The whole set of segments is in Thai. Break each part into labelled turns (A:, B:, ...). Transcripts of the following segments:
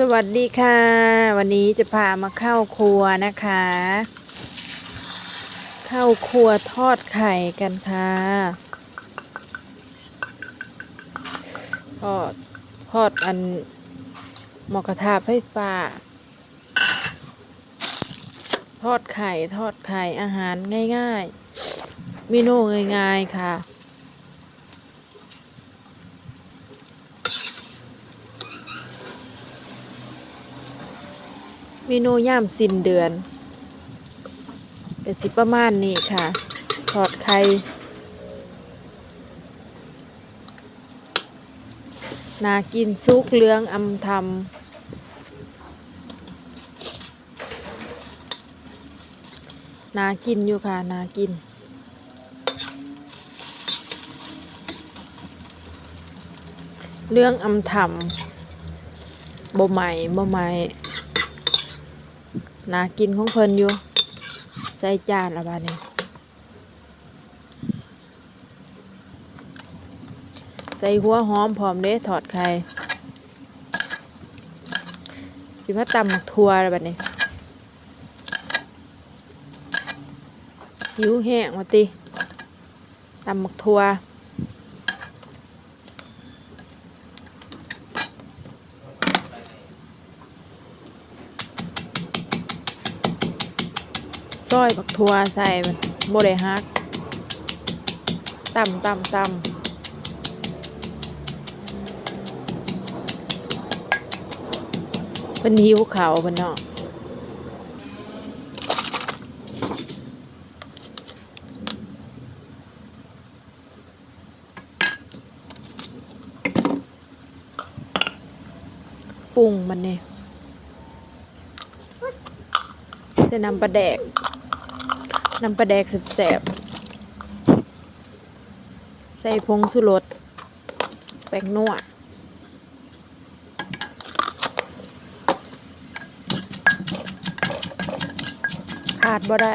A: สวัสดีค่ะ วันนี้จะพามาเข้าครัวนะคะ เข้าครัวทอดไข่กันค่ะทอดทอดอันหมอกระทะไฟฟ้า ทอดไข่ทอดไข่อาหารง่ายๆเมนูง่ายๆค่ะ เมนูย่ามสิ้นเดือนเป็นสิประมาณนี้ค่ะทอดไข่นากินซุกเลืองอำทำนากินอยู่ค่ะ นากินเรื่องอำทำบ่ใหม่บ่ใหม่ นากินของเพิ่นอยู่ ใส่จานละบาดนี้ใส่หัวหอมพร้อมเด้ถอดไข่สิมาตำหมักทัวละบาดนี้หิวแห้งมาติตำหมักทัว ซอยบักทัวใส่มันโบได้ฮักตำตำตำเป็นหิวเขาวเป็นเนาะปรุงมันเนี่ย ใส่น้ำปลาแดกน้ำปลาแดกแสบๆใส่ผงสุรสแป้งนัวขาดบ่ได้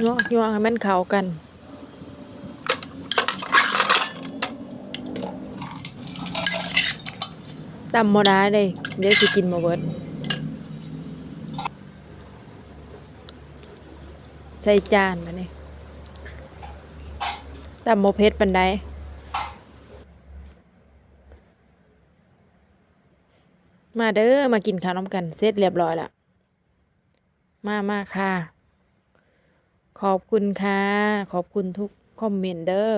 A: ยั่วยั่วให้มันเข้ากัน ตำโมได้เลย เดี๋ยวสิกินมาเบิด ใส่จานมาเนี่ยตำโมเพชรปันไดมาเด้อมากินข้าวน้ำกันเสร็จเรียบร้อยล้วมามาค่ะ ขอบคุณค่ะ ขอบคุณทุกคอมเมนต์เด้อ